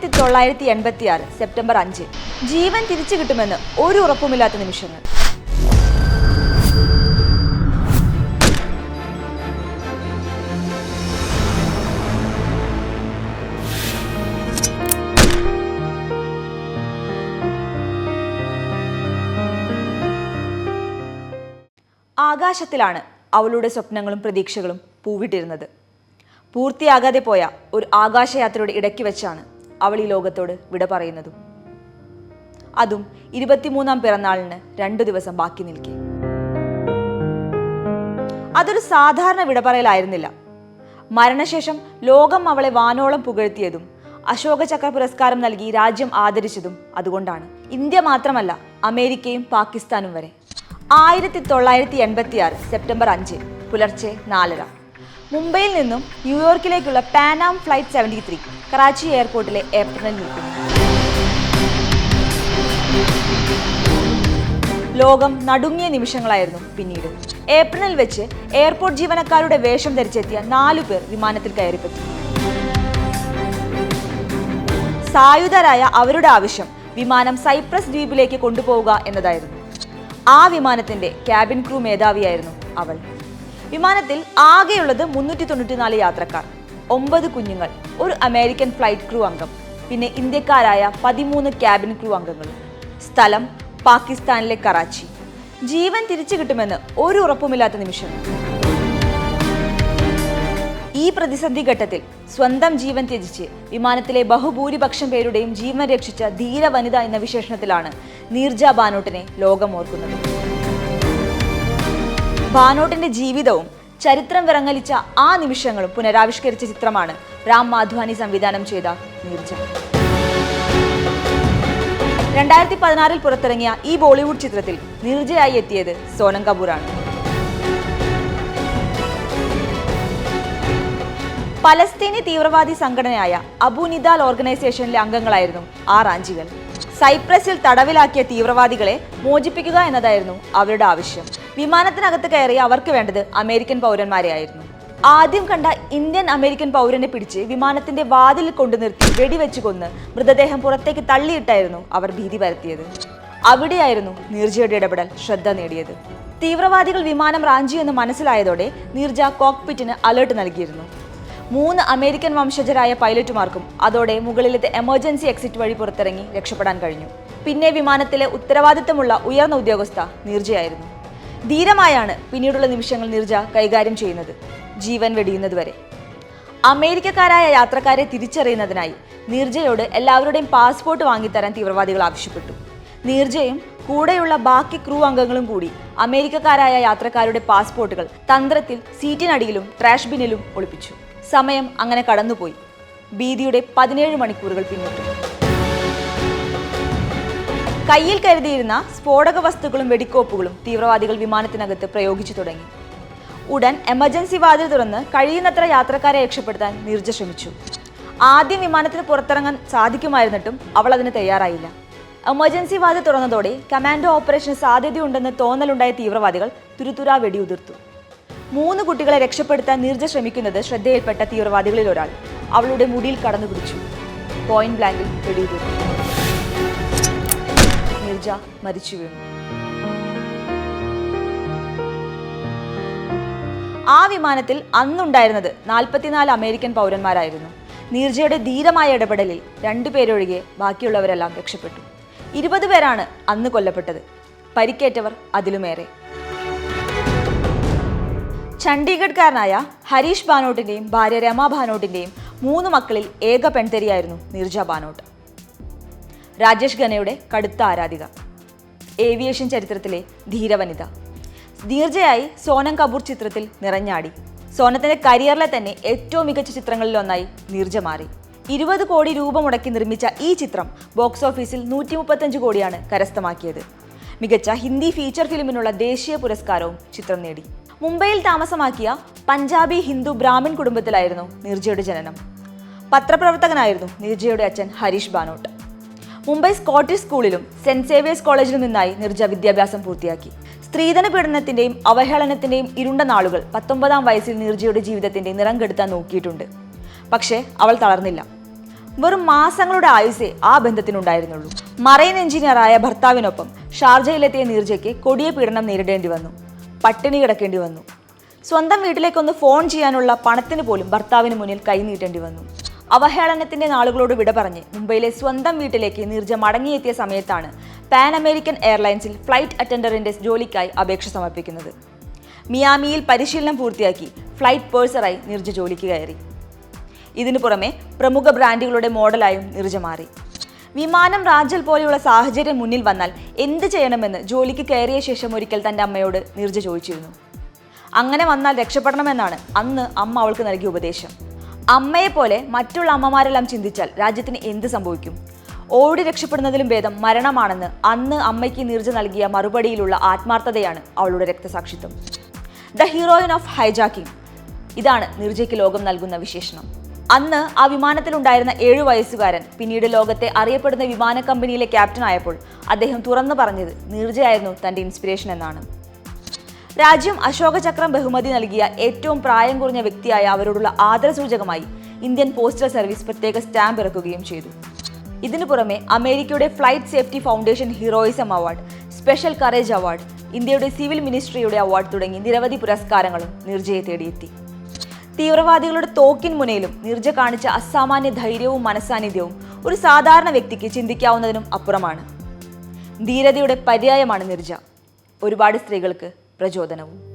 ആയിരത്തി തൊള്ളായിരത്തി എൺപത്തി ആറ് സെപ്റ്റംബർ അഞ്ച്. ജീവൻ തിരിച്ചു കിട്ടുമെന്ന് ഒരു ഉറപ്പുമില്ലാത്ത നിമിഷങ്ങൾ. ആകാശത്തിലാണ് അവളുടെ സ്വപ്നങ്ങളും പ്രതീക്ഷകളും പൂവിട്ടിരുന്നത്. പൂർത്തിയാകാതെ പോയ ഒരു ആകാശയാത്രയുടെ ഇടയ്ക്ക് വെച്ചാണ് അവൾ ഈ ലോകത്തോട് വിട പറയുന്നതും. അതും ഇരുപത്തിമൂന്നാം പിറന്നാളിന് രണ്ടു ദിവസം ബാക്കി നിൽക്കെ. അതൊരു സാധാരണ വിട പറയലായിരുന്നില്ല. മരണശേഷം ലോകം അവളെ വാനോളം പുകഴ്ത്തിയതും അശോക ചക്ര പുരസ്കാരം നൽകി രാജ്യം ആദരിച്ചതും അതുകൊണ്ടാണ്. ഇന്ത്യ മാത്രമല്ല അമേരിക്കയും പാകിസ്ഥാനും വരെ. ആയിരത്തി തൊള്ളായിരത്തി എൺപത്തി ആറ് സെപ്റ്റംബർ അഞ്ച് പുലർച്ചെ നാലര. മുംബൈയിൽ നിന്നും ന്യൂയോർക്കിലേക്കുള്ള Pan Am flight seventy three Karachi എയർപോർട്ടിലെ ഏപ്രിലിൽ നിൽക്കും. ലോകം നടുങ്ങിയ നിമിഷങ്ങളായിരുന്നു പിന്നീട്. ഏപ്രിലിൽ വെച്ച് എയർപോർട്ട് ജീവനക്കാരുടെ വേഷം ധരിച്ചെത്തിയ നാലു പേർ വിമാനത്തിൽ കയറിപ്പറ്റി. സായുധരായ അവരുടെ ആവശ്യം വിമാനം സൈപ്രസ് ദ്വീപിലേക്ക് കൊണ്ടുപോവുക എന്നതായിരുന്നു. ആ വിമാനത്തിന്റെ ക്യാബിൻ ക്രൂ മേധാവിയായിരുന്നു അവൾ. വിമാനത്തിൽ ആകെയുള്ളത് മുന്നൂറ്റി തൊണ്ണൂറ്റിനാല് യാത്രക്കാർ ഒമ്പത് കുഞ്ഞുങ്ങൾ ഒരു അമേരിക്കൻ ഫ്ലൈറ്റ് ക്രൂ അംഗം പിന്നെ ഇന്ത്യക്കാരായ പതിമൂന്ന് ക്യാബിൻ ക്രൂ അംഗങ്ങളും. സ്ഥലം പാകിസ്ഥാനിലെ കറാച്ചി. ജീവൻ തിരിച്ചു കിട്ടുമെന്ന് ഒരു ഉറപ്പുമില്ലാത്ത നിമിഷം. ഈ പ്രതിസന്ധി ഘട്ടത്തിൽ സ്വന്തം ജീവൻ ത്യജിച്ച് വിമാനത്തിലെ ബഹുഭൂരിപക്ഷം പേരുടെയും ജീവൻ രക്ഷിച്ച ധീര വനിത എന്ന വിശേഷണത്തിലാണ് നീർജ ബാനോട്ടിനെ ലോകം ഓർക്കുന്നത് ബാനോട്ടിന്റെ ജീവിതവും ചരിത്രം വിറങ്ങലിച്ച ആ നിമിഷങ്ങളും പുനരാവിഷ്കരിച്ച ചിത്രമാണ് രാം മാധവാനി സംവിധാനം ചെയ്ത നീർജ. രണ്ടായിരത്തി പതിനാറിൽ പുറത്തിറങ്ങിയ ഈ ബോളിവുഡ് ചിത്രത്തിൽ നീർജയായി എത്തിയത് സോനം കപൂറാണ്. പലസ്തീനി തീവ്രവാദി സംഘടനയായ അബു നിദാൽ ഓർഗനൈസേഷനിലെ അംഗങ്ങളായിരുന്നു ആ റാഞ്ചികൾ. സൈപ്രസിൽ തടവിലാക്കിയ തീവ്രവാദികളെ മോചിപ്പിക്കുക എന്നതായിരുന്നു അവരുടെ ആവശ്യം. വിമാനത്തിനകത്ത് കയറി അവർക്ക് വേണ്ടത് അമേരിക്കൻ പൗരന്മാരെ ആയിരുന്നു ആദ്യം കണ്ട ഇന്ത്യൻ അമേരിക്കൻ പൗരനെ പിടിച്ച് വിമാനത്തിന്റെ വാതിൽ കൊണ്ടു നിർത്തി വെടിവെച്ച് കൊന്ന് മൃതദേഹം പുറത്തേക്ക് തള്ളിയിട്ടായിരുന്നു അവർ ഭീതി പരത്തിയത്. അവിടെയായിരുന്നു നീർജയുടെ ഇടപെടൽ ശ്രദ്ധ നേടിയത്. തീവ്രവാദികൾ വിമാനം റാഞ്ചി എന്ന് മനസ്സിലായതോടെ നീർജ കോക്പിറ്റിന് അലേർട്ട് നൽകിയിരുന്നു. മൂന്ന് അമേരിക്കൻ വംശജരായ പൈലറ്റുമാർക്കും അതോടെ മുകളിലത്തെ എമർജൻസി എക്സിറ്റ് വഴി പുറത്തിറങ്ങി രക്ഷപ്പെടാൻ കഴിഞ്ഞു. പിന്നെ വിമാനത്തിലെ ഉത്തരവാദിത്തമുള്ള ഉയർന്ന ഉദ്യോഗസ്ഥ നീർജയായിരുന്നു. ധീരമായാണ് പിന്നീടുള്ള നിമിഷങ്ങൾ നിർജ കൈകാര്യം ചെയ്യുന്നത്. ജീവൻ വെടിയുന്നതുവരെ അമേരിക്കക്കാരായ യാത്രക്കാരെ തിരിച്ചറിയുന്നതിനായി നീർജയോട് എല്ലാവരുടെയും പാസ്പോർട്ട് വാങ്ങിത്തരാൻ തീവ്രവാദികൾ ആവശ്യപ്പെട്ടു. നീർജയും കൂടെയുള്ള ബാക്കി ക്രൂ അംഗങ്ങളും കൂടി അമേരിക്കക്കാരായ യാത്രക്കാരുടെ പാസ്പോർട്ടുകൾ തന്ത്രത്തിൽ സീറ്റിനടിയിലും ട്രാഷ് ബിന്നിലും ഒളിപ്പിച്ചു. സമയം അങ്ങനെ കടന്നുപോയി. ഭീതിയുടെ പതിനേഴ് മണിക്കൂറുകൾ പിന്നിട്ടു. കയ്യിൽ കരുതിയിരുന്ന സ്ഫോടക വസ്തുക്കളും വെടിക്കോപ്പുകളും തീവ്രവാദികൾ വിമാനത്തിനകത്ത് പ്രയോഗിച്ചു തുടങ്ങി. ഉടൻ എമർജൻസി വാതിൽ തുറന്ന് കഴിയുന്നത്ര യാത്രക്കാരെ രക്ഷപ്പെടുത്താൻ നീർജ ശ്രമിച്ചു. ആദ്യം വിമാനത്തിന് പുറത്തിറങ്ങാൻ സാധിക്കുമായിരുന്നിട്ടും അവൾ അതിന് തയ്യാറായില്ല. എമർജൻസി വാതിൽ തുറന്നതോടെ കമാൻഡോ ഓപ്പറേഷന് സാധ്യതയുണ്ടെന്ന് തോന്നലുണ്ടായ തീവ്രവാദികൾ തുരുതുരാ വെടിയുതിർത്തു. മൂന്ന് കുട്ടികളെ രക്ഷപ്പെടുത്താൻ നീർജ ശ്രമിക്കുന്നത് ശ്രദ്ധയിൽപ്പെട്ട തീവ്രവാദികളിൽ ഒരാൾ അവളുടെ മുടിയിൽ കടന്നു പിടിച്ചു പോയിന്റ് ബ്ലാങ്കിൽ വെടിയുതിർത്തു. നീർജ മരിച്ചു വീണു. ആ വിമാനത്തിൽ അന്നുണ്ടായിരുന്നത് നാൽപ്പത്തിനാല് അമേരിക്കൻ പൗരന്മാരായിരുന്നു. നീർജയുടെ ധീരമായ ഇടപെടലിൽ രണ്ടു പേരൊഴികെ ബാക്കിയുള്ളവരെല്ലാം രക്ഷപ്പെട്ടു. ഇരുപത് പേരാണ് അന്ന് കൊല്ലപ്പെട്ടത്. പരിക്കേറ്റവർ അതിലുമേറെ. ചണ്ഡീഗഡ്കാരനായ ഹരീഷ് ബാനോട്ടിന്റെയും ഭാര്യ രമ ബാനോട്ടിന്റെയും മൂന്ന് മക്കളിൽ ഏക പെൺതരിയായിരുന്നു നീർജ ബാനോട്ട്. രാജേഷ് ഖന്നയുടെ കടുത്ത ആരാധിക. ഏവിയേഷൻ ചരിത്രത്തിലെ ധീരവനിത. നീർജയായി സോനം കപൂർ ചിത്രത്തിൽ നിറഞ്ഞാടി. സോനത്തിന്റെ കരിയറിലെ തന്നെ ഏറ്റവും മികച്ച ചിത്രങ്ങളിലൊന്നായി നീർജ മാറി ഇരുപത് കോടി രൂപ മുടക്കി നിർമ്മിച്ച ഈ ചിത്രം ബോക്സ് ഓഫീസിൽ നൂറ്റി മുപ്പത്തഞ്ച് കോടിയാണ് കരസ്ഥമാക്കിയത്. മികച്ച ഹിന്ദി ഫീച്ചർ ഫിലിമിനുള്ള ദേശീയ പുരസ്കാരവും ചിത്രം നേടി. മുംബൈയിൽ താമസമാക്കിയ പഞ്ചാബി ഹിന്ദു ബ്രാഹ്മിൺ കുടുംബത്തിലായിരുന്നു നീർജയുടെ ജനനം. പത്രപ്രവർത്തകനായിരുന്നു നീർജയുടെ അച്ഛൻ ഹരീഷ് ബാനോട്ട്. മുംബൈ സ്കോട്ടിഷ് സ്കൂളിലും സെന്റ് സേവിയേഴ്സ് കോളേജിലും നിന്നായി നിർജ വിദ്യാഭ്യാസം പൂർത്തിയാക്കി. സ്ത്രീധന പീഡനത്തിന്റെയും അവഹേളനത്തിന്റെയും ഇരുണ്ട നാളുകൾ പത്തൊമ്പതാം വയസ്സിൽ നീർജയുടെ ജീവിതത്തിന്റെ നിറം കെടുത്താൻ നോക്കിയിട്ടുണ്ട്. പക്ഷേ അവൾ തളർന്നില്ല. വെറും മാസങ്ങളുടെ ആയുസേ ആ ബന്ധത്തിനുണ്ടായിരുന്നുള്ളൂ. മറൈൻ എഞ്ചിനീയറായ ഭർത്താവിനൊപ്പം ഷാർജയിലെത്തിയ നീർജയ്ക്ക് കൊടിയ പീഡനം നേരിടേണ്ടി വന്നു. പട്ടിണി കിടക്കേണ്ടി വന്നു. സ്വന്തം വീട്ടിലേക്കൊന്ന് ഫോൺ ചെയ്യാനുള്ള പണത്തിന് പോലും ഭർത്താവിന് മുന്നിൽ കൈനീട്ടേണ്ടി വന്നു. അവഹേളനത്തിന്റെ നാളുകളോട് വിട പറഞ്ഞ് മുംബൈയിലെ സ്വന്തം വീട്ടിലേക്ക് നീർജ മടങ്ങിയെത്തിയ സമയത്താണ് പാൻ അമേരിക്കൻ എയർലൈൻസിൽ ഫ്ലൈറ്റ് അറ്റൻഡറിന്റെ ജോലിക്കായി അപേക്ഷ സമർപ്പിക്കുന്നത്. മിയാമിയിൽ പരിശീലനം പൂർത്തിയാക്കി ഫ്ലൈറ്റ് പേഴ്സറായി നിർജ ജോലിക്ക് കയറി. ഇതിനു പുറമെ പ്രമുഖ ബ്രാൻഡുകളുടെ മോഡലായും നിർജ മാറി. വിമാനം റാഞ്ചൽ പോലെയുള്ള സാഹചര്യം മുന്നിൽ വന്നാൽ എന്ത് ചെയ്യണമെന്ന് ജോലിക്ക് കയറിയ ശേഷം ഒരിക്കൽ തന്റെ അമ്മയോട് നിർജ ചോദിച്ചിരുന്നു. അങ്ങനെ വന്നാൽ രക്ഷപ്പെടണമെന്നാണ് അന്ന് അമ്മ അവൾക്ക് നൽകിയ ഉപദേശം. അമ്മയെപ്പോലെ മറ്റുള്ള അമ്മമാരെല്ലാം ചിന്തിച്ചാൽ രാജ്യത്തിന് എന്ത് സംഭവിക്കും? ഓടി രക്ഷപ്പെടുന്നതിലും ഭേദം മരണമാണെന്ന് അന്ന് അമ്മയ്ക്ക് നീർജ നൽകിയ മറുപടിയിലുള്ള ആത്മാർത്ഥതയാണ് അവളുടെ രക്തസാക്ഷിത്വം. ദ ഹീറോയിൻ ഓഫ് ഹൈജാക്കിംഗ് ഇതാണ് നീർജയ്ക്ക് ലോകം നൽകുന്ന വിശേഷണം. അന്ന് ആ വിമാനത്തിലുണ്ടായിരുന്ന ഏഴു വയസ്സുകാരൻ പിന്നീട് ലോകത്തെ അറിയപ്പെടുന്ന വിമാന കമ്പനിയിലെ ക്യാപ്റ്റൻ ആയപ്പോൾ അദ്ദേഹം തുറന്നു പറഞ്ഞത് നീർജയായിരുന്നു തന്റെ ഇൻസ്പിറേഷൻ എന്നാണ്. രാജ്യം അശോകചക്രം ബഹുമതി നൽകിയ ഏറ്റവും പ്രായം കുറഞ്ഞ വ്യക്തിയായ അവരോടുള്ള ആദരസൂചകമായി ഇന്ത്യൻ പോസ്റ്റൽ സർവീസ് പ്രത്യേക സ്റ്റാമ്പ് ഇറക്കുകയും ചെയ്തു. ഇതിനു പുറമെ അമേരിക്കയുടെ flight safety foundation heroism award special courage award ഇന്ത്യയുടെ സിവിൽ മിനിസ്ട്രിയുടെ അവാർഡ് തുടങ്ങി നിരവധി പുരസ്കാരങ്ങളും നിർജയെ തേടിയെത്തി. തീവ്രവാദികളുടെ തോക്കിൻ മുനയിലും നിർജ കാണിച്ച അസാമാന്യ ധൈര്യവും മനസാന്നിധ്യവും ഒരു സാധാരണ വ്യക്തിക്ക് ചിന്തിക്കാവുന്നതിനും അപ്പുറമാണ്. ധീരതയുടെ പര്യായമാണ് നിർജ. ഒരുപാട് സ്ത്രീകൾക്ക് ಪ್ರಚೋದನವು